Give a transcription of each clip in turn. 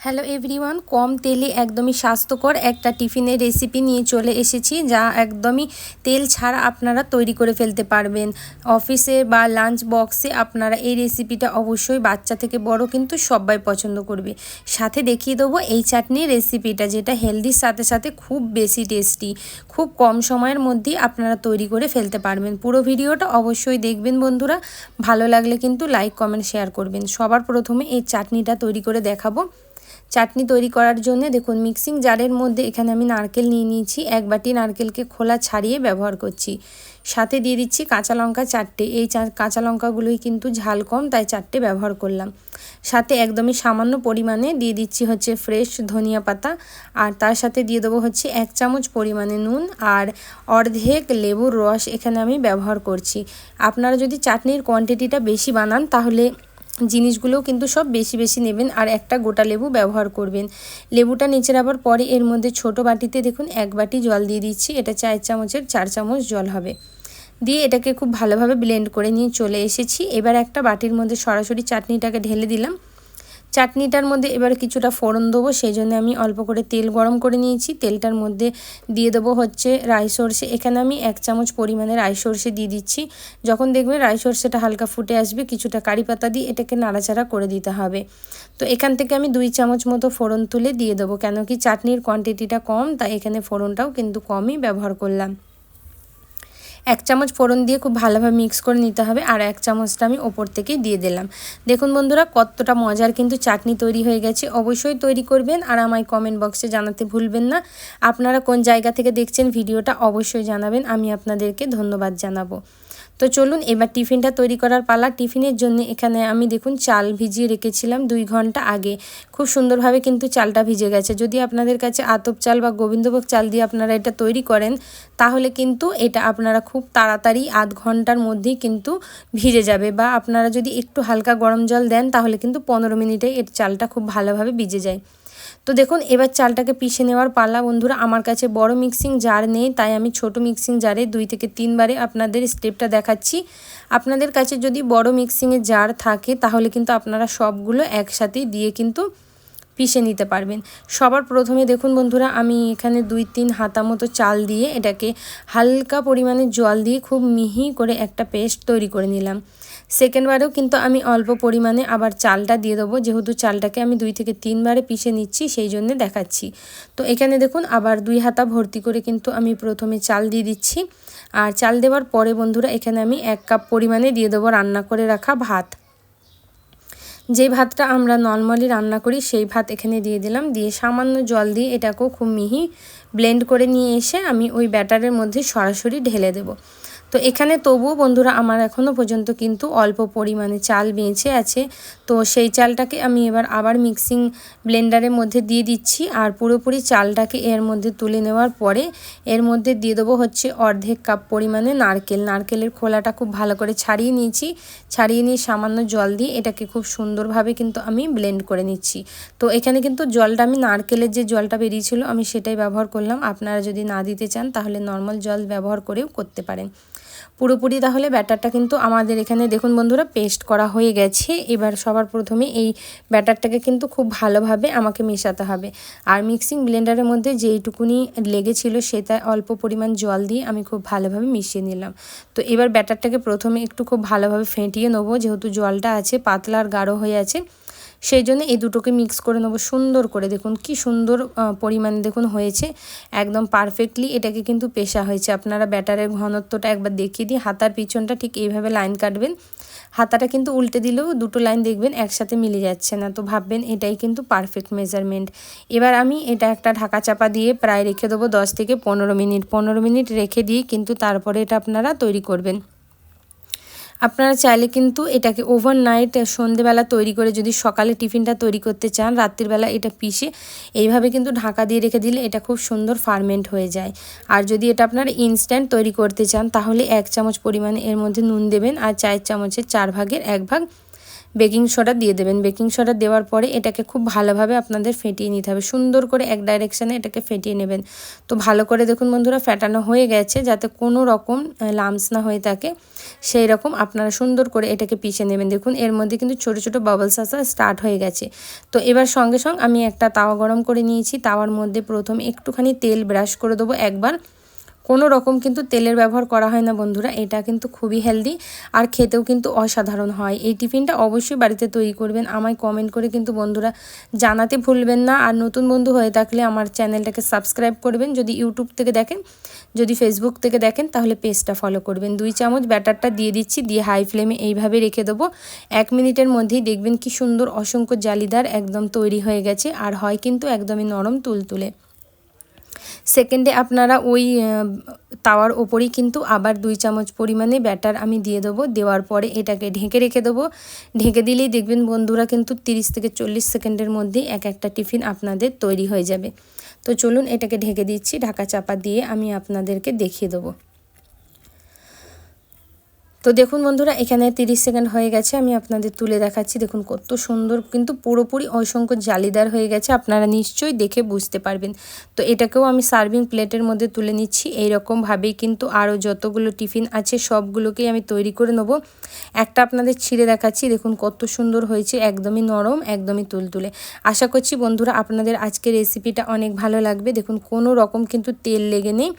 Hello everyone কম তেলে একদমই স্বাস্থ্যকর একটা টিফিনের রেসিপি নিয়ে চলে এসেছি, যা একদমই তেল ছাড়া আপনারা তৈরি করে ফেলতে পারবেন। অফিসে বা লাঞ্চ বক্সে আপনারা এই রেসিপিটা অবশ্যই বাচ্চা থেকে বড় কিন্তু সবাই পছন্দ করবে। সাথে দেখিয়ে দেবো এই চাটনির রেসিপিটা যেটা হেলদির সাথে সাথে খুব বেশি টেস্টি খুব কম সময়ের মধ্যেই আপনারা তৈরি করে ফেলতে পারবেন। পুরো ভিডিওটা অবশ্যই দেখবেন বন্ধুরা। ভালো লাগলে কিন্তু লাইক কমেন্ট শেয়ার করবেন। সবার প্রথমে এই চাটনিটা তৈরি করে দেখাবো। চাটনি তৈরি করার জন্য দেখুন মিক্সিং জারের মধ্যে এখানে আমি নারকেল নিয়ে নিয়েছি। এক বাটি নারকেলকে খোলা ছাড়িয়ে ব্যবহার করছি। সাথে দিয়ে দিচ্ছি কাঁচা লঙ্কা চারটে। এই কাঁচা লঙ্কাগুলোই কিন্তু ঝাল কম, তাই চারটে ব্যবহার করলাম। সাথে একদমই সামান্য পরিমাণে দিয়ে দিচ্ছি হচ্ছে ফ্রেশ ধনিয়া পাতা। আর তার সাথে দিয়ে দেবো হচ্ছে এক চামচ পরিমাণে নুন আর অর্ধেক লেবুর রস এখানে আমি ব্যবহার করছি। আপনারা যদি চাটনির কোয়ান্টিটিটা বেশি বানান, তাহলে জিনিসগুলোও কিন্তু সব বেশি বেশি নেবেন আর একটা গোটা লেবু ব্যবহার করবেন। লেবুটা নিচে আবার পরে এর মধ্যে ছোট বাটিতে দেখুন এক বাটি জল দিয়ে দিচ্ছি, এটা চার চামচের, চার চামচ জল হবে। দিয়ে এটাকে খুব ভালোভাবে ব্লেন্ড করে নিয়ে চলে এসেছি। এবার একটা বাটির মধ্যে সরাসরি চাটনিটাকে ঢেলে দিলাম। চাটনিটার মধ্যে এবার কিছুটা ফোড়ন দেবো সেই জন্য আমি অল্প করে তেল গরম করে নিয়েছি। তেলটার মধ্যে দিয়ে দেবো হচ্ছে রাই সর্ষে। এখানে আমি এক চামচ পরিমাণে রাই সর্ষে দিয়ে দিচ্ছি। যখন দেখবে রাই সর্ষেটা হালকা ফুটে আসবে, কিছুটা কারি পাতা দিয়ে এটাকে নাড়াচাড়া করে দিতে হবে। তো এখান থেকে আমি দুই চামচ মতো ফোড়ন তুলে দিয়ে দেবো। কেন কি চাটনির কোয়ান্টিটিটা কম, তাই এখানে ফোড়নটাও কিন্তু কমই ব্যবহার করলাম। এক চামচ ফোড়ন দিয়ে খুব ভালোভাবে মিক্স করে নিতে হবে আর এক চামচটা আমি ওপর থেকেই দিয়ে দিলাম। দেখুন বন্ধুরা, কতটা মজার কিন্তু চাটনি তৈরি হয়ে গেছে। অবশ্যই তৈরি করবেন আর আমায় কমেন্ট বক্সে জানাতে ভুলবেন না। আপনারা কোন জায়গা থেকে দেখছেন, ভিডিওটা অবশ্যই জানাবেন। আমি আপনাদেরকে ধন্যবাদ জানাব। তো চলুন এবার টিফিনটা তৈরি করার পালা। টিফিনের জন্য এখানে আমি দেখুন চাল ভিজিয়ে রেখেছিলাম দুই ঘণ্টা আগে। খুব সুন্দরভাবে কিন্তু চালটা ভিজে গেছে। যদি আপনাদের কাছে আতপ চাল বা গোবিন্দভোগ চাল দিয়ে আপনারা এটা তৈরি করেন, তাহলে কিন্তু এটা আপনারা খুব তাড়াতাড়ি আধ ঘণ্টার মধ্যেই কিন্তু ভিজে যাবে বা আপনারা যদি একটু হালকা গরম জল দেন, তাহলে কিন্তু পনেরো মিনিটে এর চালটা খুব ভালোভাবে ভিজে যায়। তো দেখুন, এবার চালটাকে পিষে নেওয়ার পালা বন্ধুরা, আমার কাছে বড় মিক্সিং জার নেই, তাই আমি ছোট মিক্সিং জারে দুই থেকে তিনবারে আপনাদের স্টেপটা দেখাচ্ছি। আপনাদের কাছে যদি বড় মিক্সিংয়ের জার থাকে, তাহলে কিন্তু আপনারা সবগুলো একসাথে দিয়ে কিন্তু পিষে নিতে পারবেন। সবার প্রথমে দেখুন, বন্ধুরা, আমি এখানে দুই তিন হাতা মতো চাল দিয়ে এটাকে হালকা পরিমাণে জল দিয়ে খুব মিহি করে একটা পেস্ট তৈরি করে নিলাম। সেকেন্ডবারেও কিন্তু আমি অল্প পরিমাণে আবার চালটা দিয়ে দেবো। যেহেতু চালটাকে আমি দুই থেকে তিনবারে পিষে নিচ্ছি, সেই জন্যে দেখাচ্ছি। তো এখানে দেখুন, আবার দুই হাতা ভর্তি করে কিন্তু আমি প্রথমে চাল দিয়ে দিচ্ছি। আর চাল দেওয়ার পরে বন্ধুরা, এখানে আমি এক কাপ পরিমাণে দিয়ে দেবো রান্না করে রাখা ভাত। যে ভাতটা আমরা নর্মালি রান্না করি, সেই ভাত এখানে দিয়ে দিলাম। দিয়ে সামান্য জল দিয়ে এটাকেও খুব মিহি ব্লেন্ড করে নিয়ে এসে আমি ওই ব্যাটারের মধ্যে সরাসরি ঢেলে দেবো। তো এখানে তবুও বন্ধুরা আমার এখনও পর্যন্ত কিন্তু অল্প পরিমাণে চাল বেঁচে আছে। তো সেই চালটাকে আমি এবার আবার মিক্সিং ব্লেন্ডারের মধ্যে দিয়ে দিচ্ছি আর পুরোপুরি চালটাকে এর মধ্যে তুলে নেওয়ার পরে এর মধ্যে দিয়ে দেবো হচ্ছে অর্ধেক কাপ পরিমাণে নারকেল। নারকেলের খোলাটা খুব ভালো করে ছাড়িয়ে নিয়েছি। ছাড়িয়ে নিয়ে সামান্য জল দিয়ে এটাকে খুব সুন্দরভাবে কিন্তু আমি ব্লেন্ড করে নিচ্ছি। তো এখানে কিন্তু জলটা আমি নারকেলের যে জলটা বেরিয়েছিল আমি সেটাই ব্যবহার করলাম। আপনারা যদি না দিতে চান তাহলে নর্মাল জল ব্যবহার করেও করতে পারেন। পুরোপুরি তাহলে ব্যাটারটা কিন্তু আমাদের এখানে দেখুন বন্ধুরা পেস্ট করা হয়ে গেছে। এবার সবার প্রথমে এই ব্যাটারটাকে কিন্তু খুব ভালোভাবে আমাকে মেশাতে হবে। আর মিক্সিং ব্লেন্ডারের মধ্যে যেইটুকুনি লেগেছিল সেটা অল্প পরিমাণ জল দিয়ে আমি খুব ভালোভাবে মিশিয়ে নিলাম। তো এবার ব্যাটারটাকে প্রথমে একটু খুব ভালোভাবে ফেটিয়ে নেব, যেহেতু জলটা আছে, পাতলা আর গাঢ় হয়ে আছে। সেই জন্য এই দুটোকে মিক্স করে নেব। সুন্দর করে দেখুন কি সুন্দর পরিমাণে দেখুন হয়েছে। একদম পারফেক্টলি এটাকে কিন্তু পেশা হয়েছে। আপনারা ব্যাটারের ঘনত্বটা একবার দেখিয়ে দিই হাতার পিছনটা ঠিক এইভাবে লাইন কাটবেন। হাতাটা কিন্তু উল্টে দিলেও দুটো লাইন দেখবেন একসাথে মিলে যাচ্ছে না। তো ভাববেন এটাই কিন্তু পারফেক্ট মেজারমেন্ট এবার আমি এটা একটা ঢাকা চাপা দিয়ে প্রায় রেখে দেবো দশ থেকে পনেরো মিনিট। পনেরো মিনিট রেখে দিয়ে কিন্তু তারপরে এটা আপনারা তৈরি করবেন। আপনারা চাইলে কিন্তু এটাকে ওভারনাইট সন্ধেবেলা তৈরি করে যদি সকালে টিফিনটা তৈরি করতে চান, রাত্রিবেলা এটা পিষে এইভাবে কিন্তু ঢাকা দিয়ে রেখে দিলে এটা খুব সুন্দর ফার্মেন্ট হয়ে যায়। আর যদি এটা আপনারা ইনস্ট্যান্ট তৈরি করতে চান, তাহলে এক চামচ পরিমাণে এর মধ্যে নুন দেবেন আর চায়ের চামচের চার ভাগের এক ভাগ বেকিং সোডা দিয়ে দেবেন। বেকিং সোডা দেওয়ার পরে এটাকে খুব ভালোভাবে আপনাদের ফেটিয়ে নিতে হবে। সুন্দর করে এক ডাইরেকশানে এটাকে ফেটিয়ে নেবেন। তো ভালো করে দেখুন বন্ধুরা, ফেটানো হয়ে গেছে যাতে কোনো রকম লামস না হয়ে থাকে। সেই রকম আপনারা সুন্দর করে এটাকে পিছিয়ে নেবেন। দেখুন, এর মধ্যে কিন্তু ছোট ছোট বাবলস আসা স্টার্ট হয়ে গেছে। তো এবার সঙ্গে সঙ্গে আমি একটা তাওয়া গরম করে নিয়েছি। তাওয়ার মধ্যে প্রথম একটুখানি তেল ব্রাশ করে দেবো একবার। কোনো রকম কিন্তু তেলের ব্যবহার করা হয় না বন্ধুরা, এটা কিন্তু খুবই হেলদি আর খেতেও কিন্তু অসাধারণ হয়। এই টিফিনটা অবশ্যই বাড়িতে তৈরি করবেন, আমায় কমেন্ট করে কিন্তু বন্ধুরা জানাতে ভুলবেন না। আর নতুন বন্ধু হয়ে থাকলে আমার চ্যানেলটাকে সাবস্ক্রাইব করবেন, যদি ইউটিউব থেকে দেখেন, যদি ফেসবুক থেকে দেখেন, তাহলে পেজটা ফলো করবেন। দুই চামচ ব্যাটারটা দিয়ে দিচ্ছি, দিয়ে হাই ফ্লেমে এইভাবে রেখে দেবো। এক মিনিটের মধ্যেই দেখবেন কি সুন্দর অসংখ্য জালিদার একদম তৈরি হয়ে গেছে, আর হয় কিন্তু একদমই নরম তুলতুলে। সেকেন্ডে আপনারা ওই তাওয়ার ওপরই কিন্তু আবার দুই চামচ পরিমাণে ব্যাটার আমি দিয়ে দেবো। দেওয়ার পরে এটাকে ঢেকে রেখে দেবো। ঢেকে দিলেই দেখবেন বন্ধুরা কিন্তু 30 থেকে চল্লিশ সেকেন্ডের মধ্যেই এক একটা টিফিন আপনাদের তৈরি হয়ে যাবে। তো চলুন এটাকে ঢেকে দিচ্ছি। ঢাকা চাপা দিয়ে আমি আপনাদেরকে দেখিয়ে দেবো। তো দেখুন বন্ধুরা, এখানে 30 সেকেন্ড হয়ে গেছে, আমি আপনাদের তুলে দেখাচ্ছি। দেখুন কত সুন্দর, কিন্তু পুরোপুরি অসংখ্য জালিদার হয়ে গেছে, আপনারা নিশ্চয়ই দেখে বুঝতে পারবেন। তো এটাকেও আমি সার্ভিং প্লেটের মধ্যে তুলে নিচ্ছি, এইরকমভাবেই কিন্তু আরও যতগুলো টিফিন আছে, সবগুলোকেই আমি তৈরি করে নেব। একটা আপনাদের ছিঁড়ে দেখাচ্ছি, দেখুন কত সুন্দর হয়েছে, একদমই নরম, একদমই তুলতুলে। আশা করছি বন্ধুরা, আপনাদের আজকের রেসিপিটা অনেক ভালো লাগবে। দেখুন কোনো রকম কিন্তু তেল লেগে নেই,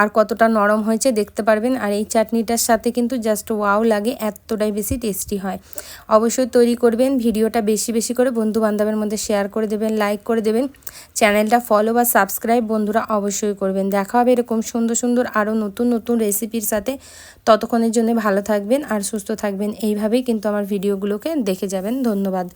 আর কতটা নরম হয়েছে দেখতে পারবেন, আর এই চাটনিটার সাথে কিন্তু জাস্ট ওয়াও লাগে, এতটাই বেশি টেস্টি হয়। অবশ্যই তৈরি করবেন, ভিডিওটা বেশি বেশি করে বন্ধু বান্ধবের মধ্যে শেয়ার করে দেবেন, লাইক করে দেবেন, চ্যানেলটা ফলো বা সাবস্ক্রাইব বন্ধুরা অবশ্যই করবেন। দেখা হবে এরকম সুন্দর সুন্দর আরও নতুন নতুন রেসিপির সাথে। ততক্ষণের জন্য ভালো থাকবেন আর সুস্থ থাকবেন। এইভাবেই কিন্তু আমার ভিডিওগুলোকে দেখে যাবেন। ধন্যবাদ।